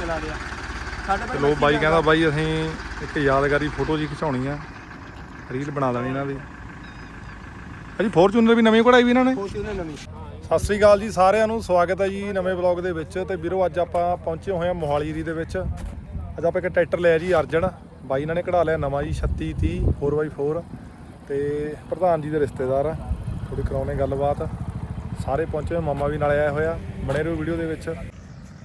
ਚਲਾ ਲਿਆ ਸਾਡੇ ਤੇ ਲੋ ਬਾਈ ਕਹਿੰਦਾ ਬਾਈ ਅਸੀਂ ਇੱਕ ਯਾਦਗਾਰੀ ਫੋਟੋ ਜੀ ਖਿਚਾਉਣੀ ਆ। ਰੀਲ ਬਣਾ ਲੈਣੀ ਇਹਨਾਂ ਦੀ। ਭਾਜੀ ਫੋਰਚੂਨਰ ਵੀ ਨਵੀਂ ਕਢਾਈ ਵੀ ਇਹਨਾਂ ਨੇ? ਉਹਨੇ ਨਵੀਂ। ਸਤਿ ਸ੍ਰੀ ਅਕਾਲ ਜੀ ਸਾਰਿਆਂ ਨੂੰ ਸਵਾਗਤ ਹੈ ਜੀ ਨਵੇਂ ਬਲੌਗ ਦੇ ਵਿੱਚ। ਤੇ ਵੀਰੋ ਅੱਜ ਆਪਾਂ ਪਹੁੰਚੇ ਹੋਏ ਹਾਂ ਮੋਹਾਲੀ ਏਰੀਏ ਦੇ ਵਿੱਚ। ਅੱਜ ਆਪਾਂ ਇੱਕ ਟਰੈਕਟਰ ਲਿਆ ਜੀ ਅਰਜਨ। ਬਾਈ ਇਹਨਾਂ ਨੇ ਕਢਾ ਲਿਆ ਨਵਾਂ ਜੀ 3630 4x4 ਤੇ ਪ੍ਰਧਾਨ ਜੀ ਦੇ ਰਿਸ਼ਤੇਦਾਰ ਆ ਥੋੜੀ ਕਰਾਉਣੇ ਗੱਲਬਾਤ। ਸਾਰੇ ਪਹੁੰਚੇ ਹੋਏ ਮਾਮਾ ਵੀ ਨਾਲ ਆਇਆ ਹੋਇਆ ਬਣੇ ਰਹੋ ਵੀਡੀਓ ਦੇ ਵਿੱਚ।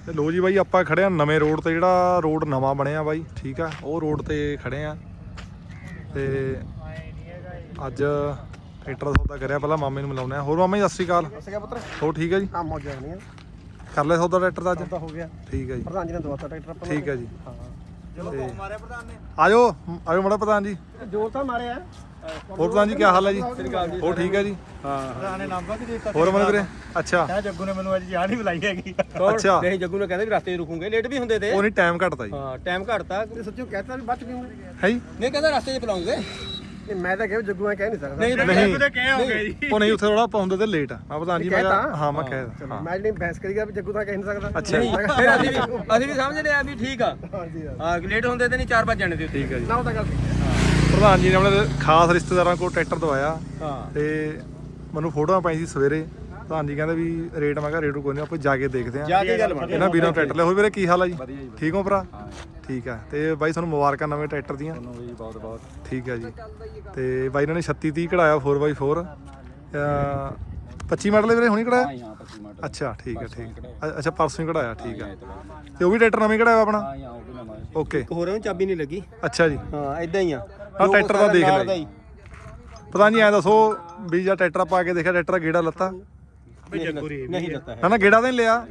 ਤੇ ਲੋ ਜੀ ਬਾਈ ਆਪਾਂ ਖੜੇ ਆ ਨਵੇਂ ਰੋਡ ਤੇ ਜਿਹੜਾ ਰੋਡ ਨਵਾਂ ਬਣਿਆ ਬਾਈ ਠੀਕ ਆ ਉਹ ਰੋਡ ਤੇ ਖੜੇ ਆ ਤੇ ਅੱਜ ਟਰੈਕਟਰ ਦਾ ਸੌਦਾ ਕਰਿਆ ਪਹਿਲਾਂ ਮਾਮੇ ਨੂੰ ਮਿਲਾਉਂਦੇ ਆ ਹੋਰ ਮਾਮਾ ਜੀ ਸਤਿ ਸ੍ਰੀ ਅਕਾਲ ਪੁੱਤਰ। ਹੋਰ ਠੀਕ ਹੈ ਜੀ? ਹੋ ਜਾਣੀ ਆ ਕਰ ਲਿਆ ਸੌਦਾ ਟਰੈਕਟਰ ਦਾ ਅੱਜ? ਹੋ ਗਿਆ। ਠੀਕ ਹੈ ਜੀ। ਪ੍ਰਧਾਨ ਜੀ ਨੇ ਦਵਾਤਾ ਟਰੈਕਟਰ ਆਪਾਂ ਠੀਕ ਹੈ ਜੀ। ਹਾਂ। ਚਲੋ ਮਾਰਿਆ ਪ੍ਰਧਾਨ ਨੇ ਆਜੋ ਆਜੋ ਮੜਾ ਪ੍ਰਧਾਨ ਜੀ। ਜੋਰ ਤਾਂ ਮਾਰਿਆ। ਹੋਰ ਪ੍ਰਧਾਨ ਜੀ ਕੀ ਹਾਲ ਹੈ ਜੀ? ਹੋਰ ਠੀਕ ਹੈ ਜੀ? ਹਾਂ। ਪ੍ਰਧਾਨ ਨੇ ਨੰਬਰ ਵੀ ਦੇ ਦਿੱਤਾ ਹੋਰ ਮਨ ਵੀਰੇ? ਅੱਛਾ। ਕਹਿੰਦਾ ਜੱਗੂ ਨੇ ਮੈਨੂੰ ਅੱਜ ਯਾਦ ਹੀ ਬੁਲਾਈ ਹੈਗੀ। ਅੱਛਾ। ਨਹੀਂ ਜੱਗੂ ਨੇ ਕਹਿੰਦੇ ਵੀ ਰਸਤੇ 'ਚ ਰੁਕੂਗੇ। ਲੇਟ ਵੀ ਹੁੰਦੇ ਤੇ। ਉਹ ਨਹੀਂ ਟਾਈਮ ਘਟਦਾ ਜੀ। ਹਾਂ ਟਾਈਮ ਘਟਤਾ ਤੇ ਸੱਚੋ ਕਹਿਤਾ ਵੀ ਬਚ ਪੀਉਂਗੇ ਹੈ ਜੀ। ਨਹੀਂ ਕਹਿੰਦਾ ਰਸਤੇ 'ਚ ਬੁਲਾਉਂਗੇ ਨਹੀਂ ਮੈਂ ਤਾਂ ਕਿਹਾ ਜੱਗੂ ਮੈਂ ਕਹਿ ਨਹੀਂ ਸਕਦਾ। ਨਹੀਂ, ਨਹੀਂ। ਤੇ ਕਹਿ ਹੋ ਗਿਆ ਜੀ ਉਹ ਨਹੀਂ ਉੱਥੇ ਥੋੜਾ ਪਾਉਂਦੇ ਤੇ ਲੇਟ ਆ। ਮੈਂ ਪ੍ਰਧਾਨ ਜੀ ਮੈਂ ਹਾਂ ਮੈਂ ਕਹਿ ਮੈਂ ਜਿਹੜੀ ਬਹਿਸ ਕਰੀ ਗਿਆ ਵੀ ਜੱਗੂ ਤਾਂ ਕਹਿ ਨਹੀਂ ਸਕਦਾ। ਅੱਛਾ। ਜੀ। ਫਿਰ ਅਸੀਂ ਵੀ ਅਸੀਂ ਵੀ ਸਮਝ ਲਿਆ ਵੀ ਠੀਕ ਆ। ਹਾਂ। ਹਾਂ ਲੇਟ ਹੁੰਦੇ ਤੇ ਨਹੀਂ 4 ਵਜੇ ਜਾਣੇ ਦੇ ਉੱਤੇ ਠੀਕ ਹੈ ਜੀ। ਨਾ ਉਹ ਤਾਂ ਗੱਲ ਠੀਕ ਹੈ। ਪ੍ਰਧਾਨ ਜੀ ਨੇ ਆਪਣੇ ਖਾਸ ਰਿਸ਼ਤੇਦਾਰਾਂ ਕੋਲ ਟਰੈਕਟਰ ਦਵਾਇਆ ਹਾਂ। ਤੇ ਮੈਨੂੰ ਫੋਟੋਆਂ ਪਾਈ ਸੀ ਸਵੇਰੇ। ਪ੍ਰਧਾਨ ਜੀ ਕਹਿੰਦੇ ਵੀ ਰੇਟ ਮੈਂ ਕਿਹਾ ਰੇਟ ਕੋਈ ਨਹੀਂ ਆਪਾਂ ਜਾ ਕੇ ਦੇਖਦੇ ਆਂ ਜਾ ਕੇ ਗੱਲ ਬਣ ਇਹਨਾਂ ਵੀਰਾਂ ਟਰੈਕਟਰ ਲਿਆ। ਹੋਏ ਵੀਰੇ ਕੀ ਹਾਲ ਆ ਜੀ? ਠੀਕ ਹੋ ਭਰਾ? ਠੀਕ ਆ। ਤੇ ਬਾਈ ਤੁਹਾਨੂੰ ਮੁਬਾਰਕਾਂ ਨਵੇਂ ਟਰੈਕਟਰ ਦੀਆਂ। ਜੀ ਬਹੁਤ ਬਹੁਤ। ਠੀਕ ਆ ਜੀ। ਤੇ ਬਾਈ ਇਹਨਾਂ ਨੇ 36 30 ਕਢਾਇਆ 4x4 ਅ 25 ਮਾਡਲ ਵੀਰੇ ਹੁਣੀ ਕਢਾਇਆ? ਹਾਂ 25 ਮਿੰਟ ਅੱਛਾ ਠੀਕ ਆ ਠੀਕ ਅੱਛਾ ਪਰਸੋਂ ਹੀ ਕਢਾਇਆ ਠੀਕ ਆ। ਤੇ ਉਹ ਵੀ ਟਰੈਕਟਰ ਨਵੇਂ ਕਢਾਇਆ ਆਪਣਾ? ਹਾਂ ਹਾਂ ਉਹ ਵੀ ਨਵਾਂ ਓਕੇ। ਹੋਰ ਉਹਨੂੰ ਚਾਬੀ ਨਹੀਂ ਲੱਗੀ। ਅੱਛਾ ਜੀ। ਹਾਂ ਇਦਾਂ ਹੀ ਆ। ਹਾਂ, ਟਰੈਕਟਰ ਦਾ ਦੇਖ ਹੀ। ਪਤਾ ਨਹੀਂ ਐ ਦੱਸੋ ਵੀ ਜਾਂ ਟਰੈਕਟਰ ਪਾ ਕੇ ਦੇਖਿਆ ਟਰੈਕਟਰ ਗੇੜਾ ਲੱਤਾ ਨਹੀਂ ਲੱਤਾ ਹੈ ਨਾ ਨਾ ਗੇੜਾ ਤਾਂ ਨਹੀਂ ਲਿਆ?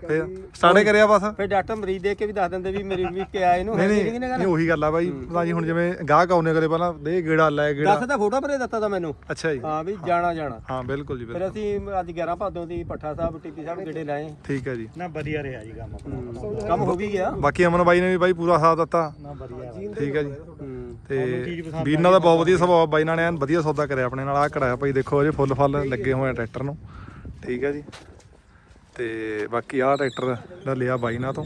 ਫੇਰ ਸਟਾਰਟ ਕਰਿਆ ਬਸ? ਫਿਰ ਡਾਕਟਰ ਮਰੀਜ਼ ਦੇਖ ਕੇ ਵੀ ਦੱਸ ਦਿੰਦੇ ਵੀ ਮੇਰੀ ਵੀ ਕਿਆ ਇਹਨੂੰ ਹੈ ਨਹੀਂ ਨਹੀਂ ਨਹੀਂ ਉਹੀ ਗੱਲ ਆ ਬਾਈ। ਪਤਾ ਜੀ ਹੁਣ ਜਿਵੇਂ ਗਾਹਕ ਆਉਨੇ ਕਰੇ ਪਹਿਲਾਂ ਦੇ ਗੇੜਾ ਲੈ ਗੇੜਾ। ਦੱਸ ਤਾਂ ਫੋਟੋ ਭਰੇ ਦਿੱਤਾ ਤਾਂ ਮੈਨੂੰ। ਅੱਛਾ ਜੀ। ਹਾਂ ਵੀ ਜਾਣਾ ਜਾਣਾ। ਹਾਂ ਬਿਲਕੁਲ ਜੀ ਫਿਰ ਅਸੀਂ ਅੱਜ 11 ਭਾਦੋਂ ਦੀ ਪੱਠਾ ਸਾਹਿਬ ਟੀਪੀ ਸਾਹਿਬ ਗੇੜੇ ਲਾਏ। ਠੀਕ ਹੈ ਜੀ। ਨਾ ਵਧੀਆ ਰਿਹਾ ਜੀ ਕੰਮ ਆਪਣਾ। ਕੰਮ ਹੋ ਵੀ ਗਿਆ। ਬਾਕੀ ਅਮਨ ਬਾਈ ਨੇ ਵੀ ਬਾਈ ਪੂਰਾ ਸਾਥ ਦਿੱਤਾ। ਨਾ ਵਧੀਆ ਠੀਕ ਹੈ ਜੀ। ਤੇ ਵੀਰ ਨਾਲ ਦਾ ਬਹੁਤ ਵਧੀਆ ਸੁਭਾਅ ਬਾਈ ਨਾਲ ਨੇ ਐਨ ਵਧੀਆ ਸੌਦਾ ਕਰਿਆ ਆਪਣੇ ਨਾਲ। ਆ ਕਢਾਇਆ ਭਾਈ ਦੇਖੋ ਅਜੇ ਫੁੱਲ ਫਲ ਲੱਗੇ ਹੋਏ ਆ ਟਰੈਕਟਰ ਨੂੰ। ਠੀਕ ਹੈ ਜੀ। ਤੇ ਬਾਕੀ ਆਹ ਟਰੈਕਟਰ ਦਾ ਲਿਆ ਬਾਈ ਨਾਲ ਤੋਂ।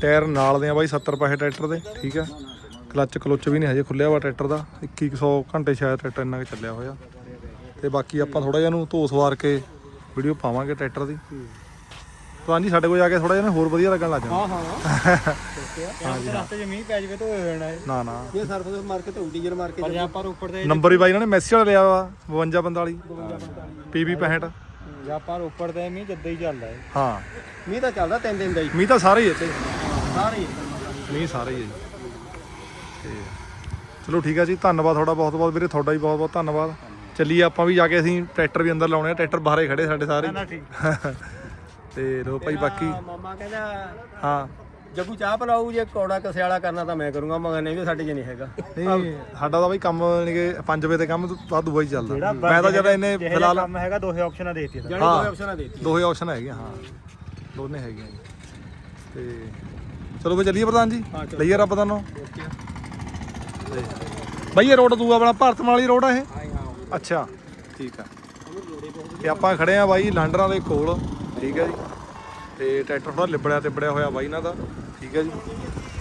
ਟਾਇਰ ਨਾਲ ਦੇ ਆ ਬਾਈ 70 ਪੈਸੇ ਟਰੈਕਟਰ ਦੇ ਠੀਕ ਹੈ ਕਲੱਚ ਕਲੁੱਚ ਵੀ ਨਹੀਂ ਹਜੇ ਖੁੱਲਿਆ ਵਾ ਟਰੈਕਟਰ ਦਾ। 2100 ਘੰਟੇ ਸ਼ਾਇਦ ਟਰੈਕਟਰ ਇੰਨਾ ਕੁ ਚੱਲਿਆ ਹੋਇਆ। ਤੇ ਬਾਕੀ ਆਪਾਂ ਥੋੜਾ ਜਿਹਾ ਨੂੰ ਧੋ ਸਵਾਰ ਕੇ ਵੀਡੀਓ ਪਾਵਾਂਗੇ ਟਰੈਕਟਰ ਦੀ। ਤਾਂ ਜੀ ਸਾਡੇ ਕੋਲ ਜਾ ਕੇ ਥੋੜਾ ਜਿਹਾ ਨਾ ਹੋਰ ਵਧੀਆ ਲੱਗਣ ਲੱਗ ਜਾਣਾ। ਹਾਂ ਹਾਂ। ਰਸਤੇ 'ਚ ਮੀਂਹ ਪੈ ਜਵੇ ਤਾਂ ਹੋ ਜਾਣਾ ਹੈ ਨਾ ਨਾ। ਇਹ ਸਰਫ ਮਾਰ ਕੇ ਤੇ ਡੀਜ਼ਲ ਮਾਰ ਕੇ ਪਰ ਆਪਾਂ ਉੱਪਰ ਦੇ ਨੰਬਰ ਵੀ ਬਾਈ ਇਹਨਾਂ ਨੇ ਮੈਸੇਜ ਵਾਲਾ ਲਿਆ ਵਾ 52 45 ਪੀਬੀ 65 ਜਾਂ ਆਪਾਂ ਉੱਪਰ ਦੇ ਮੀਂਹ ਜੱਦਾਂ ਹੀ ਚੱਲਦਾ ਹੈ। ਹਾਂ। ਮੀਂਹ ਤਾਂ ਚੱਲਦਾ ਤਿੰਨ ਦਿਨ ਦਾ ਹੀ। ਮੀਂਹ ਤਾਂ ਸਾਰੇ ਹੀ ਇੱਥੇ। ਸਾਰੇ ਹੀ ਮੀਂਹ ਸਾਰੇ ਹੀ ਹੈ ਜੀ। ਤੇ ਚਲੋ ਠੀਕ ਆ ਜੀ ਧੰਨਵਾਦ ਤੁਹਾਡਾ ਬਹੁਤ ਬਹੁਤ ਵੀਰੇ ਤੁਹਾਡਾ ਵੀ ਬਹੁਤ ਬਹੁਤ ਧੰਨਵਾਦ। ਚੱਲੀਏ ਆਪਾਂ ਵੀ ਜਾ ਕੇ ਅਸੀਂ ਟਰੈਕਟਰ ਵੀ ਅੰਦਰ ਲਾਉਣੇ ਆ ਟਰੈਕਟਰ ਬਾਹਰੇ ਖੜੇ ਸਾਡੇ ਸਾਰੇ। ਨਾ ਠੀਕ। ਤੇ ਲੋ ਭਾਈ ਬਾਕੀ। ਮਾਮਾ ਕਹਿੰਦਾ ਹਾਂ। ਜੱਗੂ ਚਾਹ ਪਲਾਊ ਜੇ ਕੌੜਾ ਕਸੇ ਵਾਲਾ ਕਰਨਾ ਤਾਂ ਮੈਂ ਕਰੂੰਗਾ ਮਗਰ ਨਹੀਂ ਵੀ ਸਾਡੇ 'ਚ ਨਹੀਂ ਹੈਗਾ। ਨਹੀਂ ਸਾਡਾ ਤਾਂ ਬਾਈ ਕੰਮ ਕਿ 5 ਵਜੇ ਤੇ ਕੰਮ ਤੋਂ ਹੀ ਚੱਲਦਾ। ਮੈਂ ਤਾਂ ਜਦ ਇਹਨੇ ਫਿਲਹਾਲ ਕੰਮ ਹੈਗਾ ਦੋਹੇ ਆਪਸ਼ਨਾਂ ਦੇ ਦਿੱਤੀਆਂ ਜਾਨੀ ਹਾਂ। ਦੋ ਆਪਸ਼ਨਾਂ ਦੇਤੀ ਦੋਹੇ ਆਪਸ਼ਨ ਹੈਗੀਆਂ ਹਾਂ। ਦੋਨੇ ਹੈਗੀਆਂ ਜੀ। ਤੇ ਚਲੋ ਫੇ ਚੱਲੀਏ ਪ੍ਰਧਾਨ ਜੀ। ਲਈਏ ਰੱਬ ਦਾ ਨਾਮ ਬਾਈ ਇਹ ਰੋਡ ਦੂਆ ਆਪਣਾ ਭਾਰਤ ਵਾਲੀ ਰੋਡ ਆ ਇਹ? ਅੱਛਾ ਠੀਕ ਆ। ਤੇ ਆਪਾਂ ਖੜੇ ਆ ਬਾਈ ਲਾਂਡਰਾਂ ਦੇ ਕੋਲ ਠੀਕ ਹੈ ਜੀ। ਤੇ ਟਰੈਕਟਰ ਥੋੜਾ ਲਿਬੜਿਆ ਤਿਬੜਿਆ ਹੋਇਆ ਬਾਈ ਇਹਨਾਂ ਦਾ। ਠੀਕ ਹੈ ਜੀ।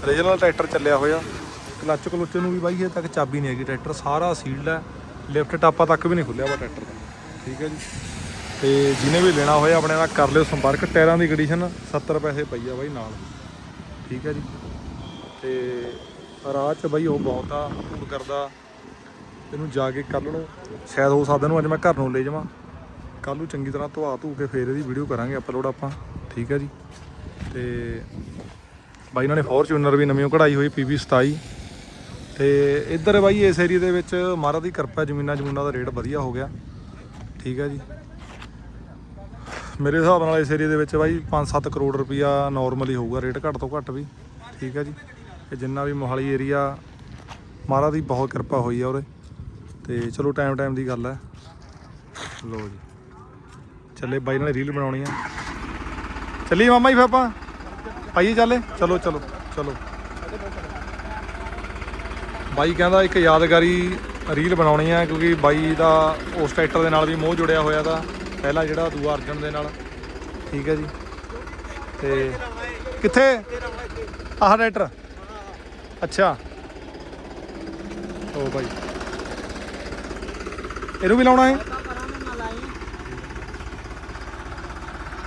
ਰੀਜਨਲ ਟਰੈਕਟਰ ਚੱਲਿਆ ਹੋਇਆ। ਕਲੱਚ ਕਲੁੱਚ ਨੂੰ ਵੀ ਬਾਈ ਇਹ ਤੱਕ ਚਾਬੀ ਨਹੀਂ ਹੈਗੀ। ਟਰੈਕਟਰ ਸਾਰਾ ਸੀਲਡ ਹੈ। ਲਿਫਟ ਟਾਪਾ ਤੱਕ ਵੀ ਨਹੀਂ ਖੁੱਲਿਆ ਵਾ ਟਰੈਕਟਰ ਦਾ। ਠੀਕ ਹੈ ਜੀ। ਤੇ ਜਿਹਨੇ ਵੀ ਲੈਣਾ ਹੋਇਆ ਆਪਣੇ ਨਾਲ ਕਰ ਲਿਓ ਸੰਪਰਕ। ਟਾਇਰਾਂ ਦੀ ਕੰਡੀਸ਼ਨ 70 ਪੈਸੇ ਪਈ ਆ ਬਾਈ ਨਾਲ। ਠੀਕ ਹੈ ਜੀ। ਤੇ ਰਾਹ 'ਚ ਬਾਈ ਉਹ ਬਹੁਤ ਆ ਧੂੜ ਕਰਦਾ। ਇਹਨੂੰ ਜਾ ਕੇ ਕੱਲ ਨੂੰ ਸ਼ਾਇਦ ਹੋ ਸਕਦਾ ਨੂੰ ਅੱਜ ਮੈਂ ਘਰ ਨੂੰ ਲੈ ਜਾਵਾਂ। ਕੱਲ ਨੂੰ ਚੰਗੀ ਤਰ੍ਹਾਂ ਧਵਾ ਧੂ ਕੇ ਫੇਰ ਇਹਦੀ ਵੀਡੀਓ ਕਰਾਂਗੇ ਅਪਲੋਡ ਆਪਾਂ। ਠੀਕ ਹੈ ਜੀ। ਤੇ ਬਾਈ ਇਹਨਾਂ ਨੇ ਫੋਰਚੂਨਰ ਵੀ ਨਵੀਂ ਕਢਾਈ ਹੋਈ PB 27 ਤੇ ਇੱਧਰ ਬਾਈ ਇਸ ਏਰੀਆ ਦੇ ਵਿੱਚ ਮਹਾਰਾਜ ਦੀ ਕਿਰਪਾ, ਜ਼ਮੀਨਾਂ ਜ਼ਮੂਨਾਂ ਦਾ ਰੇਟ ਵਧੀਆ ਹੋ ਗਿਆ। ਠੀਕ ਹੈ ਜੀ। ਮੇਰੇ ਹਿਸਾਬ ਨਾਲ ਇਸ ਏਰੀਆ ਦੇ ਵਿੱਚ ਬਾਈ 5-7 ਕਰੋੜ ਰੁਪਈਆ ਨਾਰਮਲੀ ਹੋਊਗਾ, ਰੇਟ ਘੱਟ ਤੋਂ ਘੱਟ ਵੀ। ਠੀਕ ਹੈ ਜੀ। ਤੇ ਜਿੰਨਾ ਵੀ ਮੋਹਾਲੀ ਏਰੀਆ, ਮਹਾਰਾਜ ਦੀ ਬਹੁਤ ਕਿਰਪਾ ਹੋਈ ਆ ਉਰੇ। ਤੇ ਚਲੋ ਟਾਈਮ ਟਾਈਮ ਦੀ ਗੱਲ ਹੈ। ਲੋ ਜੀ। ਚੱਲੇ ਬਾਈ ਨਾਲ ਰੀਲ ਬਣਾਉਣੀ ਆ। ਚੱਲੀਏ ਮਾਮਾ ਜੀ ਫਿਰ ਆਪਾਂ। ਪਾਈਏ ਚੱਲੇ। ਚਲੋ ਚਲੋ ਚਲੋ। ਬਾਈ ਕਹਿੰਦਾ ਇੱਕ ਯਾਦਗਾਰੀ ਰੀਲ ਬਣਾਉਣੀ ਆ, ਕਿਉਂਕਿ ਬਾਈ ਦਾ ਉਸ ਟਰੈਕਟਰ ਦੇ ਨਾਲ ਵੀ ਮੋਹ ਜੁੜਿਆ ਹੋਇਆ ਦਾ। ਪਹਿਲਾ ਜਿਹੜਾ ਦੂਆ ਅਰਜਨ ਦੇ ਨਾਲ। ਠੀਕ ਹੈ ਜੀ। ਤੇ ਕਿੱਥੇ? ਆਹ ਟਰੈਕਟਰ ਅੱਛਾ। ਓ ਬਾਈ। ਇਹਨੂੰ ਵੀ ਲਾਉਣਾ ਹੈ?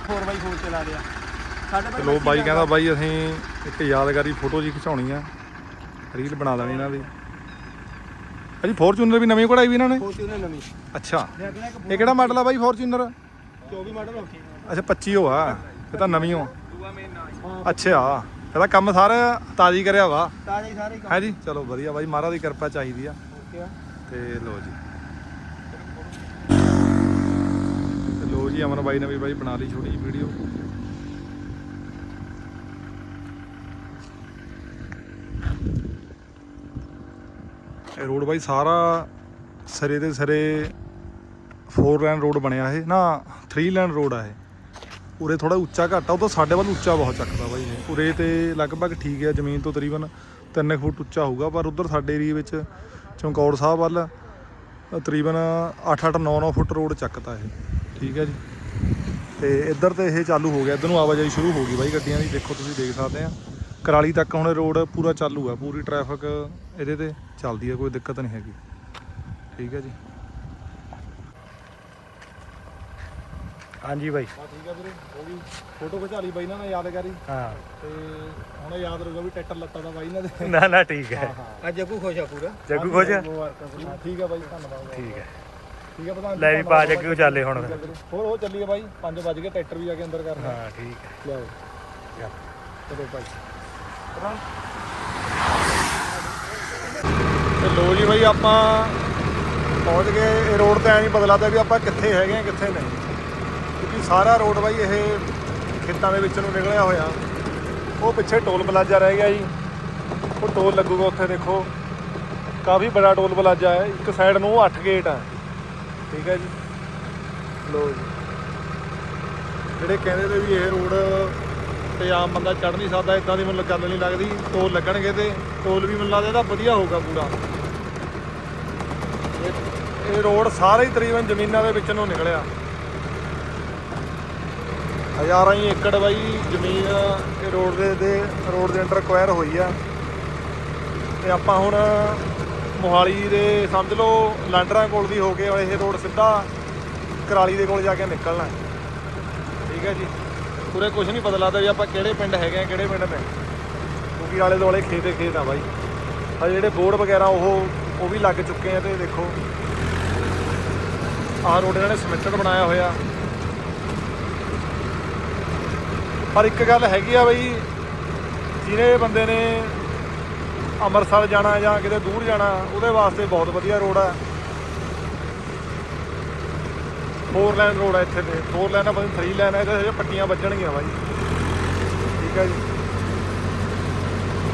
4x4 ਚਲਾ ਲਿਆ ਸਾਡੇ ਬਾਈ ਕਹਿੰਦਾ ਬਾਈ ਅਸੀਂ ਇੱਕ ਯਾਦਗਾਰੀ ਫੋਟੋ ਜੀ ਖਿਚਾਉਣੀ ਆ। ਰੀਲ ਬਣਾ ਦੇਣੀ ਇਹਨਾਂ ਦੀ। ਅਜੀ ਫੋਰਚੂਨਰ ਵੀ ਨਵੀਂ ਕਢਾਈ ਵੀ ਇਹਨਾਂ ਨੇ? ਫੋਰਚੂਨਰ ਨਵੀਂ। ਅੱਛਾ। ਇਹ ਕਿਹੜਾ ਮਾਡਲ ਆ ਬਾਈ ਫੋਰਚੂਨਰ? 24 ਮਾਡਲ ਹੋ ਅੱਛਾ 25 ਹੋ ਆ। ਇਹ ਤਾਂ ਨਵੀਂ ਹੋ। ਅੱਛਾ। ਇਹਦਾ ਕੰਮ ਸਾਰਾ ਤਾਜ਼ੀ ਕਰਿਆ ਵਾ। ਤਾਜ਼ਾ ਹੀ ਸਾਰੇ ਹੈ ਜੀ? ਚਲੋ ਵਧੀਆ ਬਾਈ ਮਹਾਰਾਜ ਦੀ ਕਿਰਪਾ ਚਾਹੀਦੀ ਆ। ਕੰਮ ਤੇ ਲੋ ਜੀ ਤੇ ਲੋ ਜੀ, ਅਮਨ ਬਾਈ ਨੇ ਵੀ ਬਾਈ ਬਣਾ ਲਈ ਛੋਟੀ ਜਿਹੀ ਵੀਡੀਓ ਇਹ ਰੋਡ ਬਾਈ ਸਾਰਾ ਸਰੇ ਦੇ ਸਰੇ 4 ਲਾਈਨ ਰੋਡ ਬਣਿਆ ਇਹ। ਨਾ 3 ਲਾਈਨ ਰੋਡ ਆ ਇਹ। ਉਰੇ ਥੋੜਾ ਉੱਚਾ ਘੱਟ ਆ, ਉਹ ਤਾਂ ਸਾਡੇ ਵੱਲ ਉੱਚਾ ਬਹੁਤ ਚੱਕਦਾ ਬਾਈ ਇਹ। ਉਰੇ ਤੇ ਲਗਭਗ ਠੀਕ ਹੈ ਜ਼ਮੀਨ ਤੋਂ ਤਕਰੀਬਨ 3 ਫੁੱਟ ਉੱਚਾ ਹੋਊਗਾ, ਪਰ ਉਧਰ ਸਾਡੇ ਏਰੀਏ ਵਿੱਚ ਚੌਂਕੌੜ ਸਾਹਿਬ ਵੱਲ ਤਕਰੀਬਨ 8-8 9-9 ਫੁੱਟ ਰੋਡ ਚੱਕਦਾ ਇਹ। ਠੀਕ ਹੈ ਜੀ। ਤੇ ਇੱਧਰ ਤੇ ਇਹ ਚਾਲੂ ਹੋ ਗਿਆ। ਇੱਧਰ ਨੂੰ ਆਵਾਜਾਈ ਸ਼ੁਰੂ ਹੋ ਗਈ ਬਾਈ ਗੱਡੀਆਂ ਦੀ। ਦੇਖੋ ਤੁਸੀਂ ਦੇਖ ਸਕਦੇ ਆ। ਕਰਾਲੀ ਤੱਕ ਹੁਣ ਰੋਡ ਪੂਰਾ ਚਾਲੂ ਆ। ਪੂਰੀ ਟ੍ਰੈਫਿਕ ਇਹਦੇ ਤੇ ਚੱਲਦੀ ਆ ਕੋਈ ਦਿੱਕਤ ਨਹੀਂ ਹੈਗੀ। ਠੀਕ ਹੈ ਜੀ। ਹਾਂਜੀ ਬਾਈ। ਠੀਕ ਹੈ ਵੀਰੇ ਉਹ ਵੀ ਫੋਟੋ ਖਿਚਾ ਲਈ ਬਾਈ ਨਾਲ ਯਾਦਗਾਰੀ। ਹਾਂ। ਤੇ ਹੁਣ ਯਾਦ ਰਹੂਗਾ ਵੀ ਟਰੈਕਟਰ ਲੱਤਾ ਦਾ ਬਾਈ ਦੇ। ਨਾ ਨਾ ਠੀਕ ਹੈ। ਆ ਜੱਗੂ ਖੁਸ਼ ਆ ਪੂਰਾ। ਜੱਗੂ ਖੋਜ ਹਾਂ, ਠੀਕ ਹੈ ਬਾਈ ਧੰਨਵਾਦ। ਠੀਕ ਹੈ। ਠੀਕ ਹੈ ਪ੍ਰਧਾਨ ਜੀ, ਲੈ ਵੀ ਪਾ ਜੱਗੂ ਚੱਲੇ ਹੁਣ। ਹੋਰ ਉਹ ਚੱਲੀਏ ਬਾਈ 5 ਵਜ ਗਏ ਟਰੈਕਟਰ ਵੀ ਆ ਕੇ ਅੰਦਰ ਕਰਨਾ। ਹਾਂ ਠੀਕ ਹੈ ਲਿਆਓ ਜਾ। ਚਲੋ ਭਾਈ। ਤੇ ਲੋ ਜੀ ਬਾਈ ਆਪਾਂ ਪਹੁੰਚ ਗਏ। ਇਹ ਰੋਡ ਤੇ ਐ ਨਹੀਂ ਲੱਗਦਾ ਵੀ ਆਪਾਂ ਕਿੱਥੇ ਹੈਗੇ ਆ ਕਿੱਥੇ ਨਹੀਂ। ਕਿਉਂਕਿ ਸਾਰਾ ਰੋਡ ਬਾਈ ਇਹ ਖੇਤਾਂ ਦੇ ਵਿੱਚ ਨੂੰ ਨਿਕਲਿਆ ਹੋਇਆ। ਉਹ ਪਿੱਛੇ ਟੋਲ ਪਲਾਜ਼ਾ ਰਹਿ ਗਿਆ ਜੀ। ਉਹ ਟੋਲ ਲੱਗੂਗਾ ਉੱਥੇ ਦੇਖੋ। ਕਾਫੀ ਬੜਾ ਟੋਲ ਪਲਾਜ਼ਾ ਹੈ। ਇੱਕ ਸਾਈਡ ਨੂੰ 8 ਗੇਟ ਆ। ਠੀਕ ਹੈ ਜੀ। ਲੋ ਜੀ। ਜਿਹੜੇ ਕਹਿੰਦੇ ਨੇ ਵੀ ਇਹ ਰੋਡ ਤੇ ਆਮ ਬੰਦਾ ਚੜ ਨਹੀਂ ਸਕਦਾ ਇਦਾਂ ਦੀ ਮੈਨੂੰ ਗੱਲ ਨਹੀਂ ਲੱਗਦੀ। ਟੋਲ ਲੱਗਣਗੇ ਤੇ ਟੋਲ ਵੀ ਮੈਨੂੰ ਲੱਗਦਾ ਇਹਦਾ ਵਧੀਆ ਹੋਊਗਾ ਪੂਰਾ। ਇਹ- ਇਹ ਰੋਡ ਸਾਰੇ ਹੀ ਤਕਰੀਬਨ ਜ਼ਮੀਨਾਂ ਦੇ ਵਿੱਚ ਨੂੰ ਨਿਕਲਿਆ। ਹਜ਼ਾਰਾਂ ਹੀ ਏਕੜ ਬਾਈ ਜ਼ਮੀਨ ਇਹ ਰੋਡ ਦੇ ਦੇ, ਰੋਡ ਦੇ ਅੰਡਰ ਕੁਆਇਰ ਹੋਈ ਆ। ਤੇ ਆਪਾਂ ਹੁਣ ਮੋਹਾਲੀ ਦੇ, ਸਮਝ ਲਓ, ਲਾਂਡਰਾਂ ਕੋਲ ਦੀ ਹੋ ਕੇ ਇਹ ਰੋਡ ਸਿੱਧਾ ਕਰਾਲੀ ਦੇ ਕੋਲ ਜਾ ਕੇ ਨਿਕਲਣਾ। ਠੀਕ ਹੈ ਜੀ? ਪੂਰੇ ਕੁਝ ਨਹੀਂ ਪਤਾ ਲੱਗਦਾ ਵੀ ਆਪਾਂ ਕਿਹੜੇ ਪਿੰਡ ਹੈਗੇ ਆ, ਕਿਹੜੇ ਪਿੰਡ ਨੇ। ਕਿਉਂਕਿ ਆਲੇ ਦੁਆਲੇ ਖੇਤ ਖੇਤ ਆ ਬਾਈ। ਆ ਜਿਹੜੇ ਬੋਰਡ ਵਗੈਰਾ ਉਹ ਉਹ ਵੀ ਲੱਗ ਚੁੱਕੇ ਆ ਤੇ ਦੇਖੋ। ਆਹ ਰੋਡ ਇਹਨਾਂ ਨੇ ਸਮਿਟਡ ਬਣਾਇਆ ਹੋਇਆ। ਪਰ ਇੱਕ ਗੱਲ ਹੈਗੀ ਆ ਬਈ, ਜਿਹਨੇ ਬੰਦੇ ਨੇ ਅੰਮ੍ਰਿਤਸਰ ਜਾਣਾ ਜਾਂ ਕਿਤੇ ਦੂਰ ਜਾਣਾ, ਉਹਦੇ ਵਾਸਤੇ ਬਹੁਤ ਵਧੀਆ ਰੋਡ ਆ। ਫੋਰ ਲਾਈਨ ਰੋਡ ਆ ਇੱਥੇ ਤੇ। ਫੋਰ ਲਾਈਨ ਆ, ਪਤਾ 3 ਲਾਈਨ ਆ, ਇਹਦੇ ਹਜੇ ਪੱਟੀਆਂ ਵੱਜਣਗੀਆਂ ਬਾਈ। ਠੀਕ ਹੈ ਜੀ।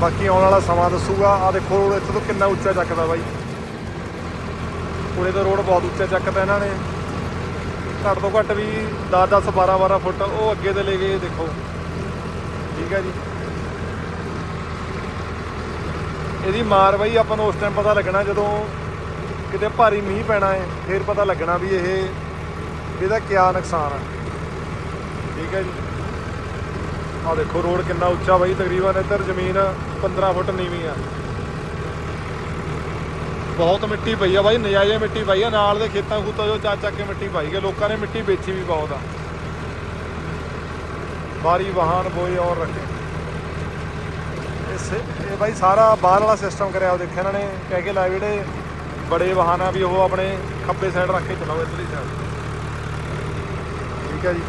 ਬਾਕੀ ਆਉਣ ਵਾਲਾ ਸਮਾਂ ਦੱਸੂਗਾ। ਆ ਦੇਖੋ ਰੋਡ ਇੱਥੇ ਤੋਂ ਕਿੰਨਾ ਉੱਚਾ ਚੱਕਦਾ ਬਾਈ। ਉਰੇ ਤਾਂ ਰੋਡ ਬਹੁਤ ਉੱਚਾ ਚੱਕਦਾ ਇਹਨਾਂ ਨੇ। ਘੱਟ ਤੋਂ ਘੱਟ ਵੀ 10 10 12 12 ਫੁੱਟ ਉਹ ਅੱਗੇ ਤੇ ਲੈ ਗਏ ਦੇਖੋ। ਠੀਕ ਹੈ ਜੀ। ਇਹਦੀ ਮਾਰ ਬਾਈ ਆਪਾਂ ਨੂੰ ਉਸ ਟਾਈਮ ਪਤਾ ਲੱਗਣਾ ਜਦੋਂ ਕਿਤੇ ਭਾਰੀ ਮੀਂਹ ਪੈਣਾ ਹੈ, ਫਿਰ ਪਤਾ ਲੱਗਣਾ ਵੀ ਇਹ ਇਹਦਾ ਕਿਆ ਨੁਕਸਾਨ ਹੈ ਠੀਕ ਹੈ ਜੀ। ਆ ਦੇਖੋ, ਰੋਡ ਕਿੰਨਾ ਉੱਚਾ ਬਾਈ, ਤਕਰੀਬਨ ਇੱਧਰ ਜ਼ਮੀਨ 15 ਫੁੱਟ ਨੀਵੀਂ ਆ। ਬਹੁਤ ਮਿੱਟੀ ਪਈ ਆ ਬਾਈ, ਨਜਾਇਜ਼ ਮਿੱਟੀ ਪਈ ਆ, ਨਾਲ ਦੇ ਖੇਤਾਂ ਖੂਤਾਂ ਜੋ ਚੱਕ ਚੱਕ ਕੇ ਮਿੱਟੀ ਪਾਈ ਗਏ ਲੋਕਾਂ ਨੇ ਮਿੱਟੀ ਵੇਚੀ ਵੀ ਬਹੁਤ ਆ। ਬਾਰੀ ਵਾਹਨ ਬੋਏ ਔਰ ਰੱਖੇ। ਇਸ, ਇਹ ਬਾਈ ਸਾਰਾ ਬਾਹਰ ਵਾਲਾ ਸਿਸਟਮ ਕਰਿਆ ਉਹ ਦੇਖਿਆ ਇਹਨਾਂ ਨੇ, ਕਹਿ ਕੇ ਲਾਏ ਜਿਹੜੇ ਬੜੇ ਵਾਹਨ ਆ ਵੀ ਉਹ ਆਪਣੇ ਖੱਬੇ ਸਾਈਡ ਰੱਖ ਕੇ ਚਲਾਓ ਇੱਧਰਲੀ ਸਾਈਡ ਠੀਕ ਹੈ ਜੀ।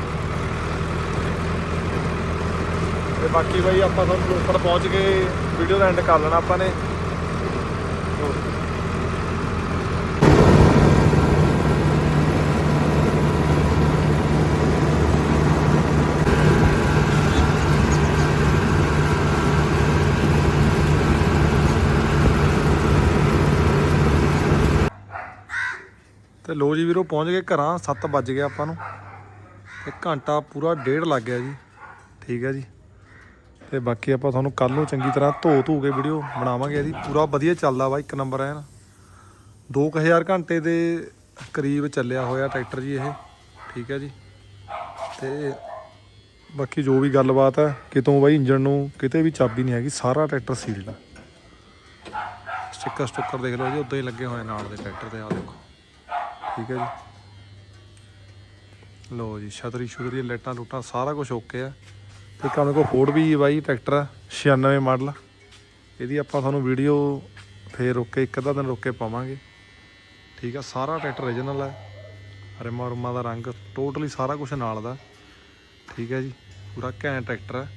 ਤੇ ਬਾਕੀ ਬਾਈ ਆਪਾਂ ਤੁਹਾਨੂੰ ਉੱਪਰ ਪਹੁੰਚ ਕੇ ਵੀਡੀਓ ਦਾ ਐਂਡ ਕਰ ਲੈਣਾ ਆਪਾਂ ਨੇ। ਤੇ ਲੋ ਜੀ ਵੀਰੋ ਪਹੁੰਚ ਗਏ ਘਰਾਂ 7 ਵੱਜ ਗਏ ਆਪਾਂ ਨੂੰ। ਤੇ ਘੰਟਾ ਪੂਰਾ ਡੇਢ ਲੱਗ ਗਿਆ ਜੀ। ਠੀਕ ਹੈ ਜੀ। ਤੇ ਬਾਕੀ ਆਪਾਂ ਤੁਹਾਨੂੰ ਕੱਲ ਨੂੰ ਚੰਗੀ ਤਰ੍ਹਾਂ ਧੋ ਧੋ ਕੇ ਵੀਡੀਓ ਬਣਾਵਾਂਗੇ ਇਹਦੀ। ਪੂਰਾ ਵਧੀਆ ਚੱਲਦਾ ਵਾ, ਇੱਕ ਨੰਬਰ ਹੈ ਐਨ 2000 ਘੰਟੇ ਦੇ ਕਰੀਬ ਚੱਲਿਆ ਹੋਇਆ ਟਰੈਕਟਰ ਜੀ ਇਹ। ਠੀਕ ਹੈ ਜੀ। ਤੇ ਬਾਕੀ ਜੋ ਵੀ ਗੱਲਬਾਤ ਹੈ, ਕਿਤੋਂ ਬਾਈ ਇੰਜਨ ਨੂੰ ਕਿਤੇ ਵੀ ਚਾਬੀ ਨਹੀਂ ਹੈਗੀ, ਸਾਰਾ ਟਰੈਕਟਰ ਸੀਲਡ ਆ ਸਟicker ਸਟੁੱਕਰ ਦੇਖ ਲਓ ਜੀ, ਉਦਾਂ ਹੀ ਲੱਗੇ ਹੋਏ ਨਾਲ ਦੇ ਟਰੈਕਟਰ ਤੇ ਆ ਦੇਖੋ। ਠੀਕ ਹੈ ਜੀ। ਲੋ ਜੀ, ਛਤਰੀ ਛੁਤਰੀ ਲਾਈਟਾਂ ਲੂਟਾਂ ਸਾਰਾ ਕੁਝ ਓਕੇ ਆ। ਤੇ ਕੰਮ ਕੋ ਫੋਰਡ ਵੀ ਬਾਈ, ਟਰੈਕਟਰ ਆ 96 ਮਾਡਲ ਇਹਦੀ ਆਪਾਂ ਤੁਹਾਨੂੰ ਵੀਡੀਓ ਫੇਰ ਰੁੱਕ ਕੇ ਇੱਕ ਅੱਧਾ ਦਿਨ ਰੁੱਕ ਕੇ ਪਾਵਾਂਗੇ। ਠੀਕ ਆ, ਸਾਰਾ ਟਰੈਕਟਰ ਓਰੀਜਨਲ ਹੈ ਰਿਮਾ ਰੁਮਾਂ ਦਾ ਰੰਗ ਟੋਟਲੀ ਸਾਰਾ ਕੁਝ ਨਾਲ ਦਾ। ਠੀਕ ਹੈ ਜੀ, ਪੂਰਾ ਘੈਂਟ ਟਰੈਕਟਰ ਹੈ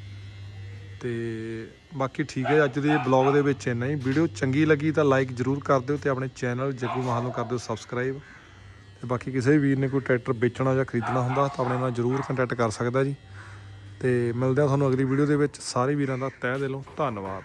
ਤੇ ਬਾਕੀ ਠੀਕ ਹੈ ਅੱਜ ਦੇ ਬਲੌਗ ਦੇ ਵਿੱਚ ਇੰਨਾ ਹੀ। ਵੀਡੀਓ ਚੰਗੀ ਲੱਗੀ ਤਾਂ ਲਾਈਕ ਜਰੂਰ ਕਰ ਦਿਓ ਤੇ ਆਪਣੇ ਚੈਨਲ ਜੱਗੂ ਮਾਹਲ ਨੂੰ ਕਰ ਦਿਓ ਸਬਸਕ੍ਰਾਈਬ ਤੇ ਬਾਕੀ ਕਿਸੇ ਵੀਰ ਨੇ ਕੋਈ ਟਰੈਕਟਰ ਵੇਚਣਾ ਜਾਂ ਖਰੀਦਣਾ ਹੁੰਦਾ ਤਾਂ ਆਪਣੇ ਨਾਲ ਜਰੂਰ ਕੰਟੈਕਟ ਕਰ ਸਕਦਾ ਜੀ। ਤੇ ਮਿਲਦੇ ਆ ਤੁਹਾਨੂੰ ਅਗਲੀ ਵੀਡੀਓ ਦੇ ਵਿੱਚ। ਸਾਰੇ ਵੀਰਾਂ ਦਾ ਤਹਿ ਦਿਲੋਂ ਧੰਨਵਾਦ।